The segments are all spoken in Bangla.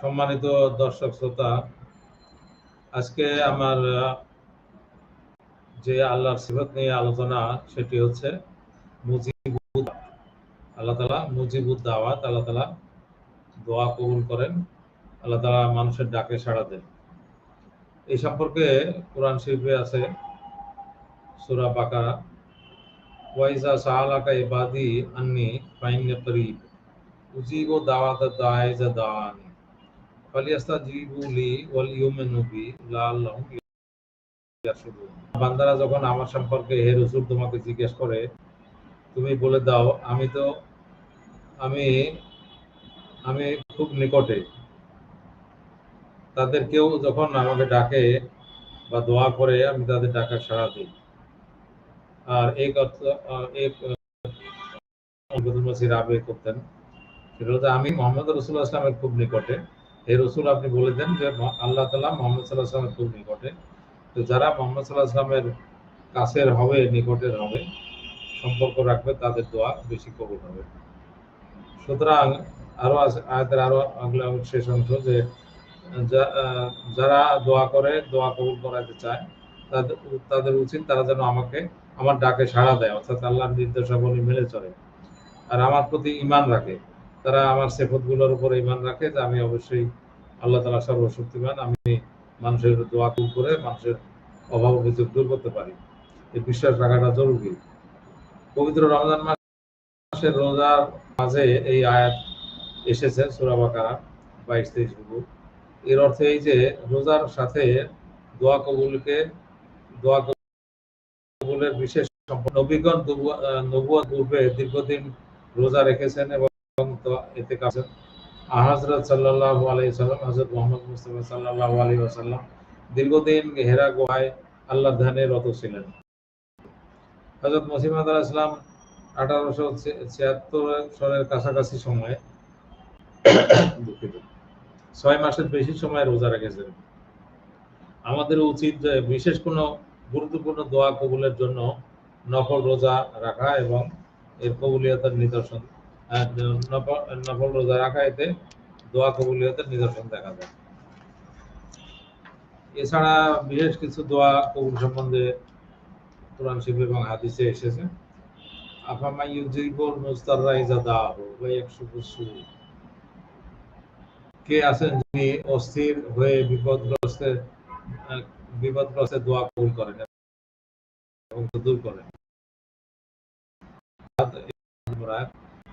সম্মানিত দর্শক, শ্রোতা, আজকে আমার, যে আল্লাহর সিফত নিয়ে আলোচনা, সেটি হচ্ছে মুজিবুদ, আল্লাহ তালা মুজিবুদ দাওয়াত, আল্লাহ তালা দোয়া কবুল করেন, আল্লাহ তালা মানুষের ডাকে সাড়া দেন। এই সম্পর্কে কোরআন শরীফে আছে সূরা বাকারা। ওয়াইজা সাহালাকা ইবাদি আন্নি ফাইন্নে করিব উজিবু দাওয়াত দাইজা দাওয়ানি ফালিয়াস্তাজিবু লি ওয়াল ইউমিনু বি লাআল্লাহুম ইয়ারশুদুন বান্দারা যখন আমার সম্পর্কে হে রাসূল তোমাকে জিজ্ঞেস করে, তুমি বলে দাও, আমি তো, আমি আমি খুব নিকটে। তাদের কেউ যখন আমাকে ডাকে বা দোয়া করে, আমি তাদের ডাকা সাড়া দিই। আর এক অর্থ এক করতেন। সেটা হচ্ছে আমি মোহাম্মদ রসুল্লাহ আসলামের খুব নিকটে। এই রসুল আপনি বলে দেন যে আল্লাহ তালা মোহাম্মদ সাল্লাহ আসলামের খুব নিকটে। তো যারা মোহাম্মদ সাল্লাহ আসলামের কাছের হবে, নিকটের হবে, সম্পর্ক রাখবে, তাদের দোয়া বেশি কবুল হবে। সুতরাং আরও আয়াতের আরও শেষ অংশ যে যারা দোয়া করে, দোয়া কবুল করাতে চায় তাদের উচিত তারা যেন আমাকে, আমার ডাকে সাড়া দেয়, অর্থাৎ আল্লাহর নির্দেশাবলী মেনে চলে। আর আমার প্রতি ইমান রাখে। তারা আমার সেফতগুলোর উপর ইমান রাখে যে আমি অবশ্যই আল্লাহ তালা সর্বশক্তিমান, আমি মানুষের দোয়া কবুল করে মানুষের অভাব অভিযোগ দূর করতে পারি। এই বিশ্বাস রাখাটা জরুরি। পবিত্র রমজান মাসের রোজার মাঝে এই আয়াত এসেছে সুরাবাকারা বাইশ তেইশ এর অর্থ এই যে, রোজার সাথে দোয়া কবুলকে দোয়া কবুলের বিশেষ নবীগণ নবুয়া- পূর্বে দীর্ঘদিন রোজা রেখেছেন এবং এতে কাছেন। সাল্লাহ সাল্লাম হজরত মোহাম্মদ মুস্তফা সাল্লাহ আলী ওয়াসাল্লাম দীর্ঘদিন হেরা গুহায় আল্লাহ ধ্যানে রত ছিলেন। হজরত মসিমাদ ইসলাম আঠারোশো ছিয়াত্তর সনের কাছাকাছি সময়ে দুঃখিত। ছয় মাসের বেশি সময় রোজা রেখেছেন। আমাদের উচিত বিশেষ কোনো গুরুত্বপূর্ণ দোয়া কবুলের জন্য নফল রোজা রাখা এবং এর কবুলিয়তের নিদর্শন নফল- রোজা রাখা, এতে দোয়া কবুলিয়তের নিদর্শন দেখা যায়। এছাড়া বিশেষ কিছু দোয়া কবুল সম্বন্ধে কোরআন শিব এবং হাদিসে এসেছে। আফামা ইউজিবুল মুস্তাররা ইজা দাহু ওয়া ইয়াকশিফুস কে আছেন যিনি অস্থির হয়ে বিপদগ্রস্তের আহ, বিপদগ্রস্তের দোয়া কবুল করেন এবং দূর করেন।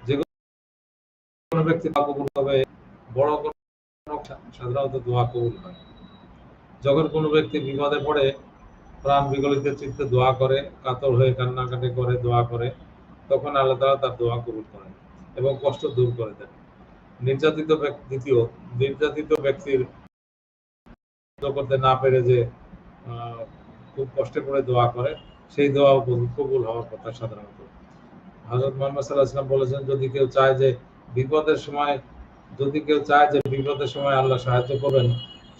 যে কোনো ব্যক্তি দোয়া কবুল হবে বড় কোনো সাধারণত দোয়া কবুল হয়। যখন কোনো ব্যক্তি বিপদে পড়ে প্রাণ বিগলিত চিত্তে দোয়া করে কাতর হয়ে কান্নাকাটি করে দোয়া করে তখন আল্লাহ তাআলা তার দোয়া কবুল করেন এবং কষ্ট দূর করে দেন। নির্যাতিত ব্যক্তি দ্বিতীয় নির্যাতিত ব্যক্তির করতে না পেরে যে খুব কষ্টে করে দোয়া করে। সেই দোয়া কবুল হওয়ার কথা সাধারণত। হজরত মোহাম্মদ সাল্লাহ ইসলাম বলেছেন, যদি কেউ চায় যে বিপদের সময়, যদি কেউ চায় যে বিপদের সময় আল্লাহ সাহায্য করবেন,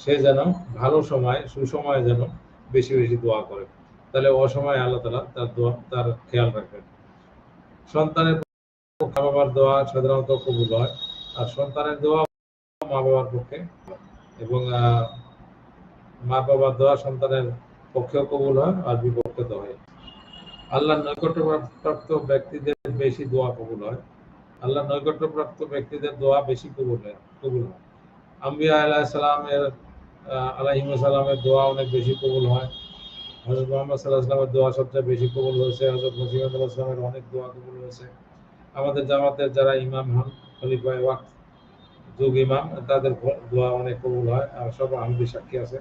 সে যেন ভালো সময়, সুসময়ে যেন বেশি বেশি দোয়া করে। তাহলে অসময়ে আল্লাহ তালা তার দোয়া, তার খেয়াল রাখবেন। সন্তানের মা বাবার দোয়া সাধারণত কবুল হয়, আর সন্তানের দোয়া মা বাবার পক্ষে। এবং মা বাবার দোয়া সন্তানের পক্ষেও কবুল হয় আর বিপক্ষে তো হয়। আল্লাহ নৈকট্যপ্রাপ্ত ব্যক্তিদের বেশি দোয়া কবুল হয়। আল্লাহ নৈকট্যপ্রাপ্ত ব্যক্তিদের দোয়া বেশি কবুল হয় কবুল হয়। আম্বিয়া আলাহ সালামের আলাহিম সালামের দোয়া অনেক বেশি কবুল হয়। হজরত মোহাম্মদ সাল্লাহ সাল্লামের দোয়া সবচেয়ে বেশি কবুল হয়েছে। হজরত মুসিমদ আল্লাহ সালামের অনেক দোয়া কবুল হয়েছে। আমাদের জামাতের যারা ইমাম হন, খলিফায় ওয়াক্ত, যুগ ইমাম, তাদের দোয়া অনেক কবুল হয়। আর সব আহমদি সাক্ষী আছে।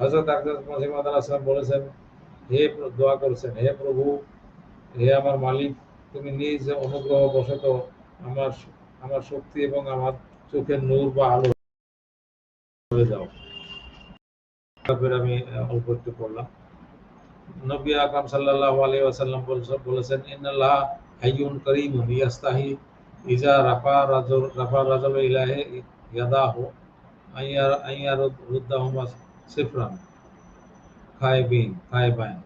হজরত আকবর মুসিমদ আল্লাহ বলেছেন, হে দোয়া করেছেন, হে প্রভু, হে আমার মালিক, তুমি নিজ অনুগ্রহ বশত আমার আমার শক্তি এবং আমার চোখের নূর বা আলো হয়ে যাও তারপরে আমি অল্প একটু পড়লাম। নবী আকরাম সাল্লাল্লাহু আলাইহি ওয়াসাল্লাম বলেছেন, ইন্নাল্লাহ হাইয়ুন কারীমুন ইয়াস্তাহি ইজা রাফা রাজুল রাফা রাজুল ইলাহি ইয়াদাহু আইয়ার আইয়ার রুদ্দাহুমা সিফরান খায়বিন খায়বাইন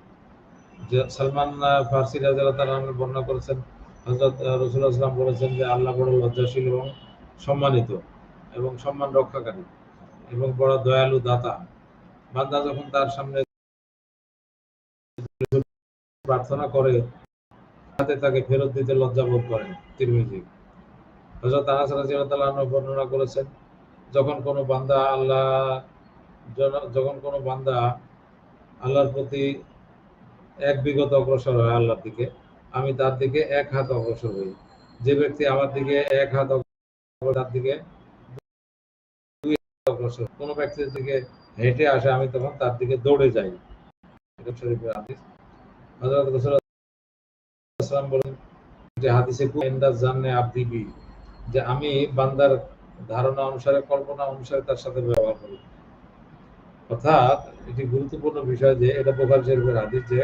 সালমান ফার্সি তাআলা আনহু বর্ণনা করেছেন হজরত রসুল্লাহ আসলাম বলেছেন যে আল্লাহ বড় লজ্জাশীল এবং সম্মানিত এবং সম্মান রক্ষাকারী এবং বড় দয়ালু দাতা। বান্দা যখন তার সামনে প্রার্থনা করে, তাতে তাকে ফেরত দিতে লজ্জা বোধ করেন তিরমিজি। হজরত আনাস রাজিয়াল্লাহু বর্ণনা করেছেন, যখন কোনো বান্দা আল্লাহ যখন কোনো বান্দা আল্লাহর প্রতি এক বিগত অগ্রসর হয় আল্লাহর দিকে, আমি তার দিকে এক হাত অগ্রসর হই। যে ব্যক্তি আমার দিকে এক হাত তার দিকে অগ্রসর কোনো ব্যক্তির দিকে হেঁটে আসে, আমি তখন তার দিকে দৌড়ে যাই। শরীফের হাদিস। বলেন যে হাদিসে যে আমি বান্দার ধারণা অনুসারে, কল্পনা অনুসারে তার সাথে ব্যবহার করি। অর্থাৎ এটি গুরুত্বপূর্ণ বিষয় যে এটা বোখার শরীফের হাদিস যে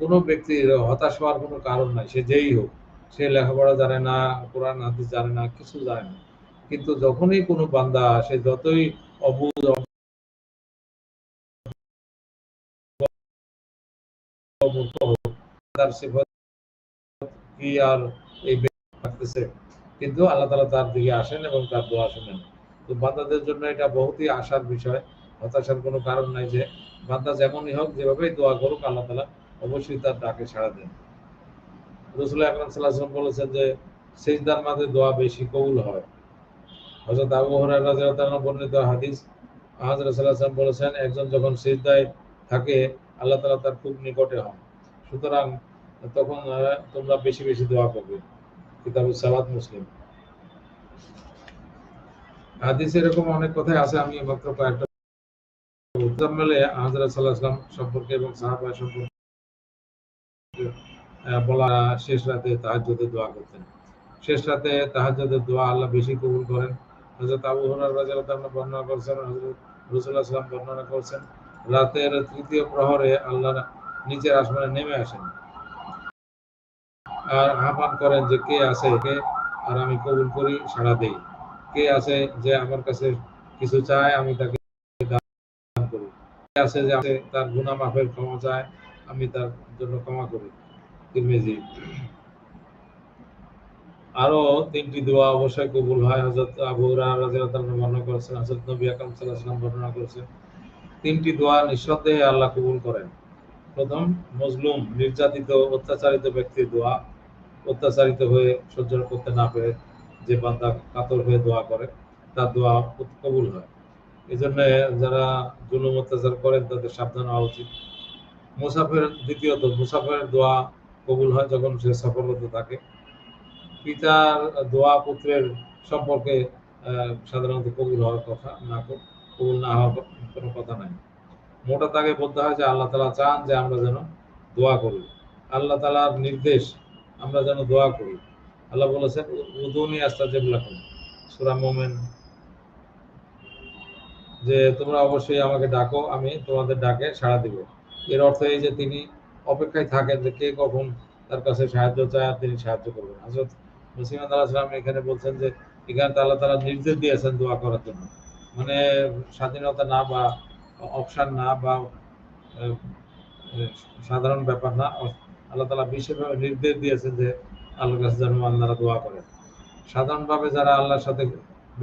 কোনো ব্যক্তির হতাশ হওয়ার কোনো কারণ নাই, সে যেই হোক, সে লেখাপড়া জানে না, কোরআন, হাদিস জানে না, কিছু জানে না। কিন্তু যখনই কোনো বান্দা সে যতই অবুধ তার আর কিন্তু আল্লাহ তার দিকে আসেন এবং তার দোয়া শুনেন। তো বান্দাদের জন্য এটা বহুতই আশার বিষয়। হতাশার কোনো কারণ নাই যে বান্দা যেমনই হোক, যেভাবেই দোয়া করুক, আল্লাহ তালা অবশ্যই তার ডাকে সাড়া দেন। রসুল আকরাম সাল্লাহাম বলেছেন যে, সেজদার মাঝে দোয়া বেশি কবুল হয়। হজরত আবু হরাইরা বর্ণিত হাদিস আহমদ সাল্লাহাম বলেছেন, একজন যখন সেজদায় থাকে, আল্লাহ তালা তার খুব নিকটে হন। সুতরাং তখন তোমরা বেশি বেশি দোয়া করবে। কিতাব সালাদ মুসলিম। হাদিস এরকম অনেক কথাই আছে, আমি মাত্র কয়েকটা সম্পর্কে এবং সাহাবা সম্পর্কে বলা শেষ রাতে দোয়া করতেন। শেষ রাতে দোয়া আল্লাহ বেশি কবুল করেন। হযরত আবু তাআলা বর্ণনা করেছেন, হযরত রাসূলুল্লাহ সাল্লাল্লাহু আলাইহি বর্ণনা করেছেন, রাতের তৃতীয় প্রহরে আল্লাহ নিচের আসমানে নেমে আসেন। আর আহ্বান করেন যে কে আছে, কে? আর আমি কবুল করি সাড়া দেই কে আছে যে আমার কাছে কিছু চায়, আমি তাকে আছে যে তার গুনাহ মাফের ক্ষমা চায়, আমি তার জন্য ক্ষমা করি। তিরমিজি। আরও তিনটি দোয়া অবশ্যই কবুল হয়। হযরত আবু হুরায়রা রাদিয়াল্লাহু বর্ণনা করেছেন, হযরত নবী আকরাম সাল্লাল্লাহু আলাইহি বর্ণনা করেছেন। তিনটি দোয়া নিঃসন্দেহে আল্লাহ কবুল করেন। প্রথম, মজলুম, নির্যাতিত, অত্যাচারিত ব্যক্তির দোয়া। অত্যাচারিত হয়ে সহ্য করতে না পেরে যে বান্দা কাতর হয়ে দোয়া করে, তার দোয়া কবুল হয়। এই জন্য যারা জুলুম অত্যাচার করেন, তাদের সাবধান হওয়া উচিত। মুসাফের দ্বিতীয়ত মুসাফের দোয়া কবুল হয় যখন সে সফলতা থাকে। পিতার দোয়া পুত্রের সম্পর্কে সাধারণত কবুল হওয়ার কথা না কবুল না হওয়ার কোনো কথা নাই। মোটা তাকে বলতে হয় যে, আল্লাহ তালা চান যে আমরা যেন দোয়া করি। আল্লাহ তালার নির্দেশ, আমরা যেন দোয়া করি। আল্লাহ বলেছেন, উদুনি আস্তা জেবলাকুম সুরা মোমেন যে তোমরা অবশ্যই আমাকে ডাকো, আমি তোমাদের ডাকে সাড়া দিব। এর অর্থ এই যে তিনি অপেক্ষায় থাকেন যে কে কখন তার কাছে সাহায্য চায় আর তিনি সাহায্য করবেন। হজরত মুসিমাদ আল্লাহ সালাম এখানে বলছেন যে, এখানে আল্লাহ তালা নির্দেশ দিয়েছেন দোয়া করার জন্য। মানে স্বাধীনতা না বা অপশান না বা সাধারণ ব্যাপার না, আল্লাহ তালা বিশেষভাবে নির্দেশ দিয়েছেন যে, আল্লাহর কাছে যেন আল্লাহরা দোয়া করেন। সাধারণভাবে যারা আল্লাহর সাথে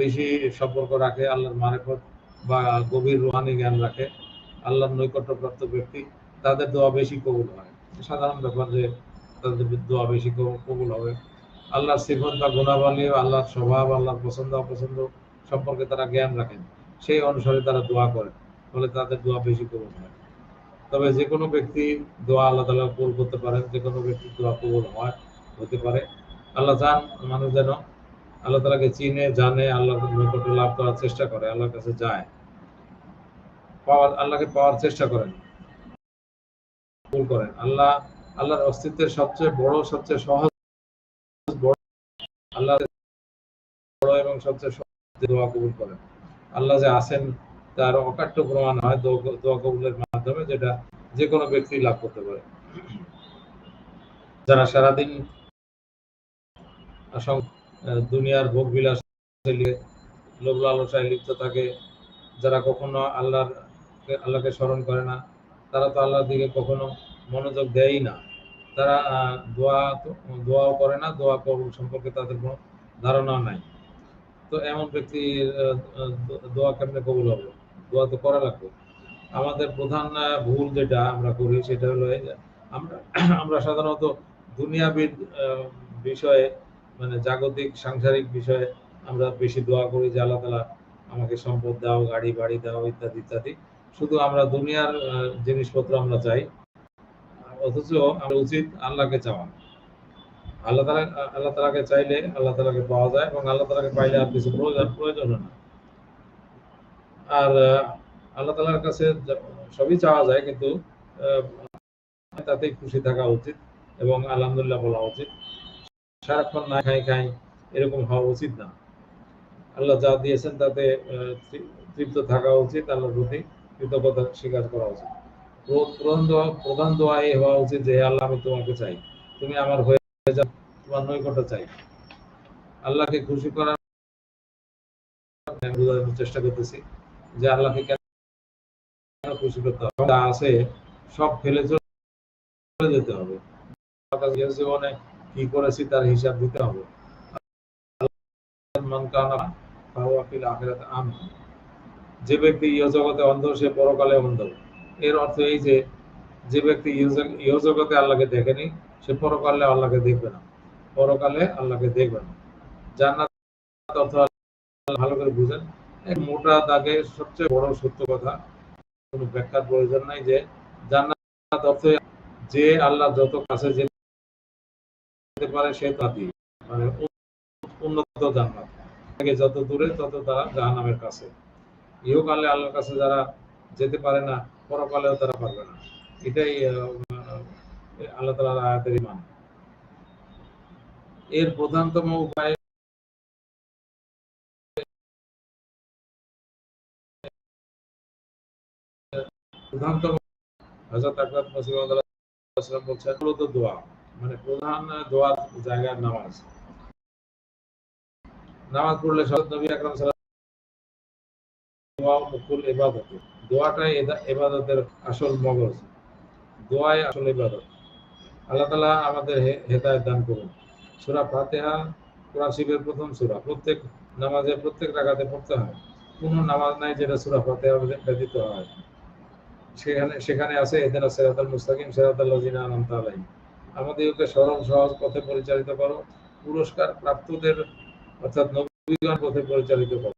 বেশি সম্পর্ক রাখে, আল্লাহর মারেফত বা গভীর রুহানি জ্ঞান রাখে, আল্লাহর নৈকট্যপ্রাপ্ত ব্যক্তি, তাদের দোয়া বেশি কবুল হয়। সাধারণ ব্যাপার যে তাদের দোয়া বেশি কবুল হবে। আল্লাহর সিফত বা গুণাবলী, আল্লাহর স্বভাব, আল্লাহর পছন্দ, অপছন্দ সম্পর্কে তারা জ্ঞান রাখেন। সেই অনুসারে তারা দোয়া করেন, ফলে তাদের দোয়া বেশি কবুল হয়। তবে যে কোনো ব্যক্তি দোয়া আল্লাহ তালা কবুল করতে পারেন যে কোনো ব্যক্তির দোয়া কবুল হয়, হতে পারে। আল্লাহ চান মানুষ যেন আল্লাহ তালাকে চিনে, জানে, আল্লাহর নৈকট্য লাভ করার চেষ্টা করে, আল্লাহর কাছে যায়। পাওয়ার, আল্লাহকে পাওয়ার চেষ্টা করেন। কবুল করেন। আল্লাহ, আল্লাহর অস্তিত্বের সবচেয়ে বড়, সবচেয়ে সহজ, বড় আল্লাহ বড় এবং সবচেয়ে দোয়া কবুল করেন। আল্লাহ যে আছেন, তার অকাট্য প্রমাণ হয় দোয়া- কবুলের মাধ্যমে, যেটা যে কোনো ব্যক্তি লাভ করতে পারে। যারা সারাদিন দুনিয়ার ভোগ বিলাস লোভ লালসায় লিপ্ত থাকে, যারা কখনো আল্লাহর আল্লাহকে স্মরণ করে না, তারা তো আল্লাহর দিকে কখনো মনোযোগ দেয়ই না। তারা দোয়া দোয়াও করে না, দোয়া কবুল সম্পর্কে তাদের কোনো ধারণা নাই। তো এমন ব্যক্তির দোয়া কেমনে কবুল হবে দোয়া তো করা লাগবে। আমাদের প্রধান ভুল যেটা আমরা করি, সেটা হলো আমরা আমরা সাধারণত দুনিয়াবিদ বিষয়ে মানে জাগতিক, সাংসারিক বিষয়ে আমরা বেশি দোয়া করি যে আল্লাহ তালা আমাকে সম্পদ দাও, গাড়ি, বাড়ি দাও, ইত্যাদি ইত্যাদি। শুধু আমরা দুনিয়ার জিনিসপত্র আমরা চাই অথচ আমরা উচিত আল্লাহকে চাওয়া। আল্লাহ তালা, আল্লাহ তালাকে চাইলে আল্লাহ তালাকে পাওয়া যায় এবং আল্লাহ তালাকে পাইলে আর কিছু প্রয়োজন প্রয়োজন না। আর আল্লাহ তালার কাছে সবই চাওয়া যায়, কিন্তু তাতেই খুশি থাকা উচিত এবং আলহামদুলিল্লাহ বলা উচিত। সারাক্ষণ না খাই খাই, এরকম হওয়া উচিত না। আল্লাহ যা দিয়েছেন তাতে তৃপ্ত থাকা উচিত, আল্লাহর প্রতি কৃতজ্ঞতা স্বীকার করা উচিত। প্রধান দোয়া প্রধান দোয়া এই হওয়া উচিত যে আল্লাহ, আমি তোমাকে চাই। তুমি আমার হয়ে যাও, তোমার নৈকট্য চাই। আল্লাহকে খুশি করার বোঝানোর চেষ্টা করতেছি যে, আল্লাহকে কেন খুশি করতে হবে? যা আছে সব ফেলে চলে যেতে হবে। জীবনে কি করেছি তার হিসাব দিতে হবে। যে ব্যক্তি ইহ জগতে অন্ধ, সে পরকালে অন্ধ। এর অর্থ এই যে যে ব্যক্তি ইহ- ইহ জগতে আল্লাহকে দেখেনি, সে পরকালে আল্লাহকে দেখবে না। পরকালে আল্লাহকে দেখবে না। জান্নাত অর্থ ভালো করে বুঝেন। এক মোটা দাগে সবচেয়ে বড় সত্য কথা, কোনো ব্যাখ্যার প্রয়োজন নাই যে, জান্নাত অর্থ যে আল্লাহ যত কাছে যেতে পারে সে তাতি মানে উন্নত জান্নাত। থেকে যত দূরে, তত তারা জাহান্নামের কাছে। ইহকালে আল্লাহর কাছে যারা যেতে পারে না, পরকালেও তারা পারবে না। এটাই আল্লাহ তালার আয়াতের ইমান এর প্রধানতম উপায় প্রধানতম হযরত আকরাম মুসলিম বলছেন মূলত দোয়া। মানে প্রধান দোয়ার জায়গার নামাজ। নামাজ পড়লে সব নবী আকরাম মুকুল দোয়াটাই ইবাদতের আসল মগজ। দোয়াই আসল ইবাদত। আল্লাহ তাআলা আমাদের হেদায়েত দান করুন। সূরা ফাতিহা, কোরআন শরীফের প্রথম সূরা। প্রত্যেক নামাজে, প্রত্যেক রাকাতে পড়তে হয়। কোনো নামাজ নাই যেটা সূরা ফাতিহা ব্যতীত হয়। সেখানে সেখানে আছে এদিন সিরাতাল মুস্তাকিম, সিরাতাল আলাইহিম আমাদেরকে সরল সহজ পথে পরিচালিত করো। পুরস্কার প্রাপ্তদের অর্থাৎ নবীগণ পথে পরিচালিত করো।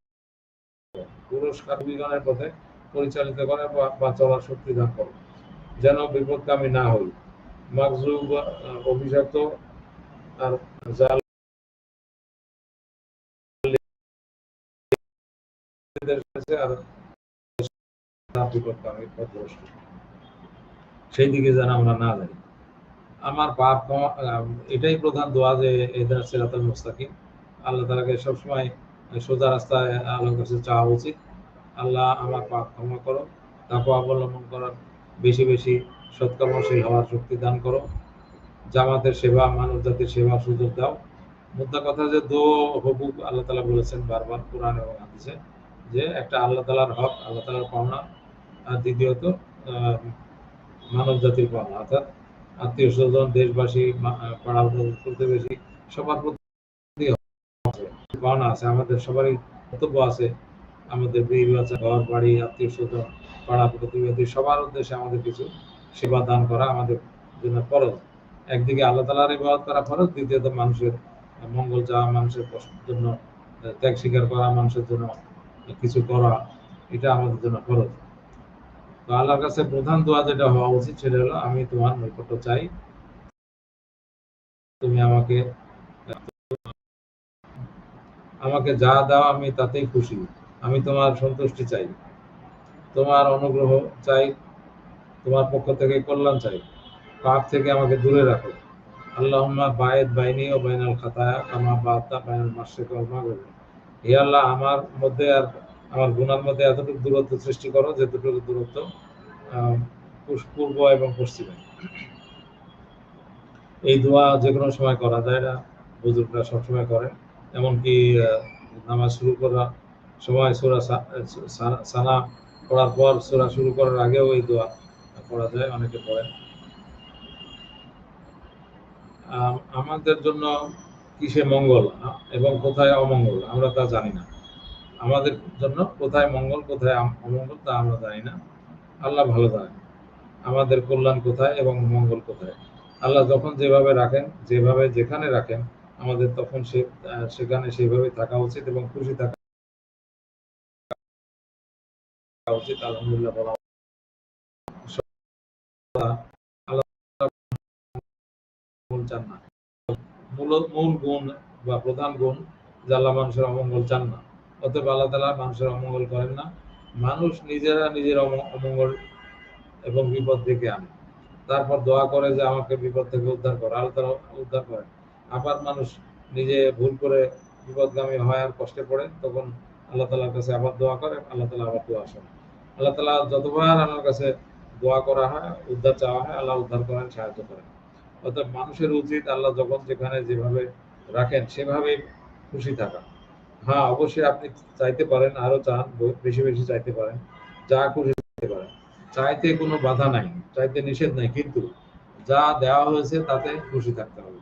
পুরস্কার নবীগণের পথে পরিচালিত করে বা চলার শক্তি দান করো। যেন বিপদকামী না হই। মাকজুব অভিশপ্ত আর জাল সেই দিকে যেন আমরা না যাই। আমার ক্ষমা- এটাই প্রধান দোয়া যে এদের সিরাতাল মুস্তাকিম। আল্লাহ তালাকে সবসময় সোজা রাস্তায় আল্লাহর কাছে চাওয়া উচিত। আল্লাহ আমার পাপ ক্ষমা করো তাকে অবলম্বন করার বেশি বেশি সৎকর্মশীল হওয়ার শক্তি দান করো জামাতের সেবা, মানব জাতির সেবার সুযোগ দাও। মুদ্রা কথা যে দো হকুক আল্লাহ তালা বলেছেন বারবার কোরআন এবং হাদিসে, যে একটা আল্লাহ তালার হক, আল্লাহ তালার পাওনা। আর দ্বিতীয়ত মানব জাতির পাওনা, অর্থাৎ আত্মীয় স্বজন, দেশবাসী পাড়া প্রতিবেশী, সবার প্রতি পাওনা আছে, আমাদের সবারই কর্তব্য আছে আমাদের বিয়ে বাচ্চা ঘর, বাড়ি, আত্মীয় স্বজন, পাড়া প্রতিবেশী, সবার উদ্দেশ্যে আমাদের কিছু সেবা দান করা আমাদের জন্য ফরজ। একদিকে আল্লাহ তালার ইবাদত করা ফরজ, দ্বিতীয়ত মানুষের মঙ্গল চাওয়া, মানুষের জন্য ত্যাগ স্বীকার করা, মানুষের জন্য কিছু করা, এটা আমাদের জন্য ফরজ। তো আল্লাহর কাছে প্রধান দোয়া যেটা হওয়া উচিত সেটা হলো, আমি তোমার নৈকট্য চাই, তুমি আমাকে আমাকে যা দাও আমি তাতেই খুশি। আমি তোমার সন্তুষ্টি চাই, তোমার অনুগ্রহ চাই, তোমার পক্ষ থেকে কল্যাণ চাই, পাপ থেকে আমাকে দূরে রাখো। আল্লাহুম্মা বায়েদ বাইনি ও বাইনাল খাতায়া কামা বাতা বাইনাল মাসে মাগরিব। হে আল্লাহ, আমার মধ্যে আর আমার গুনার মধ্যে এতটুকু দূরত্ব সৃষ্টি করো যেতটুকু দূরত্ব পূর্ব এবং পশ্চিমে। এই দোয়া যে কোনো সময় করা যায় না বুজুর্গরা সবসময় করে। এমনকি নামাজ শুরু করার সময় সুরা সানা পড়ার পর সুরা শুরু করার আগেও এই দোয়া করা যায় অনেকে আম, আমাদের জন্য কিসে মঙ্গল এবং কোথায় অমঙ্গল আমরা তা জানি না। আমাদের জন্য কোথায় মঙ্গল, কোথায় অমঙ্গল তা আমরা জানি না। আল্লাহ ভালো জানেন। আমাদের কল্যাণ কোথায় এবং মঙ্গল কোথায়? আল্লাহ যখন যেভাবে রাখেন, যেভাবে যেখানে রাখেন, আমাদের তখন সে সেখানে সেভাবে থাকা উচিত এবং খুশি থাকা উচিত। আলহামদুলিল্লাহ বলা মূল মূল গুণ বা প্রধান গুণ যে আল্লাহ মানুষের অমঙ্গল চান না। অতএব আল্লাহ তালা মানুষের অমঙ্গল করেন না। মানুষ নিজেরা নিজের অমঙ্গল এবং বিপদ ডেকে আনে। তারপর দোয়া করে যে আমাকে বিপদ থেকে উদ্ধার করে। আল্লাহ তালা উদ্ধার করেন। আবার মানুষ নিজে ভুল করে বিপদগামী হয় আর কষ্টে পড়ে, তখন আল্লাহ তালার কাছে আবার দোয়া করে, আল্লাহ তালা আবার দোয়া শোনে আল্লাহ তালা যতবার আল্লাহর কাছে দোয়া করা হয়, উদ্ধার চাওয়া হয়, আল্লাহ উদ্ধার করেন, সাহায্য করেন। অর্থাৎ মানুষের উচিত আল্লাহ যখন যেখানে যেভাবে রাখেন, সেভাবেই খুশি থাকা। হ্যাঁ অবশ্যই আপনি চাইতে পারেন আরো চান বেশি বেশি চাইতে পারেন যা খুশি চাইতে পারেন চাইতে কোনো বাধা নাই চাইতে নিষেধ নাই কিন্তু যা দেওয়া হয়েছে তাতে খুশি থাকতে হবে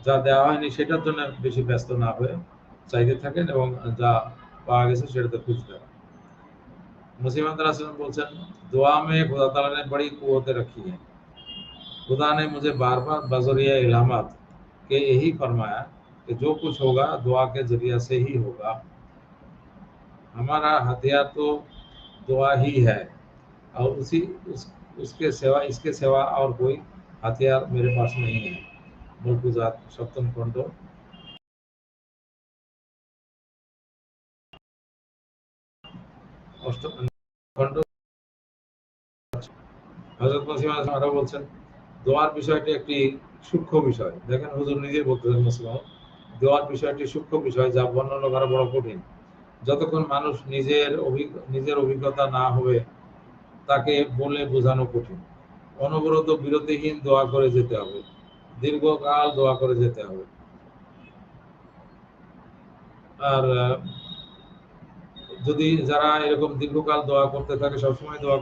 যা দেওয়া হয়নি সেটার জন্য বেশি ব্যস্ত না হয়ে চাইতে থাকেন এবং যা পাওয়া গেছে সেটাতে খুশি থাকেন मुसीबत रसूल बोलते दुआ में खुदा तला ने बड़ी कुतें रखी हैं खुदा ने मुझे बार बार बजरिया इलामत के यही फरमाया कि जो कुछ होगा दुआ के जरिया से ही होगा हमारा हथियार तो दुआ ही है और उसी उस, उसके सिवा इसके सिवा और कोई हथियार मेरे पास नहीं है मुल्कुजात सप्तम खंड অষ্টম খণ্ড হজরত মসিম আরো বলছেন দোয়ার বিষয়টি একটি সূক্ষ্ম বিষয় দেখেন হুজুর নিজে বলতেছেন মুসলিম দোয়ার বিষয়টি সূক্ষ্ম বিষয় যা বর্ণনা করা বড় কঠিন। যতক্ষণ মানুষ নিজের নিজের অভিজ্ঞতা না হবে, তাকে বলে বোঝানো কঠিন। অনবরত বিরতিহীন দোয়া করে যেতে হবে। দীর্ঘকাল দোয়া করে যেতে হবে। আর যদি যারা এরকম দীর্ঘকাল দোয়া করতে থাকে, সবসময় দোয়া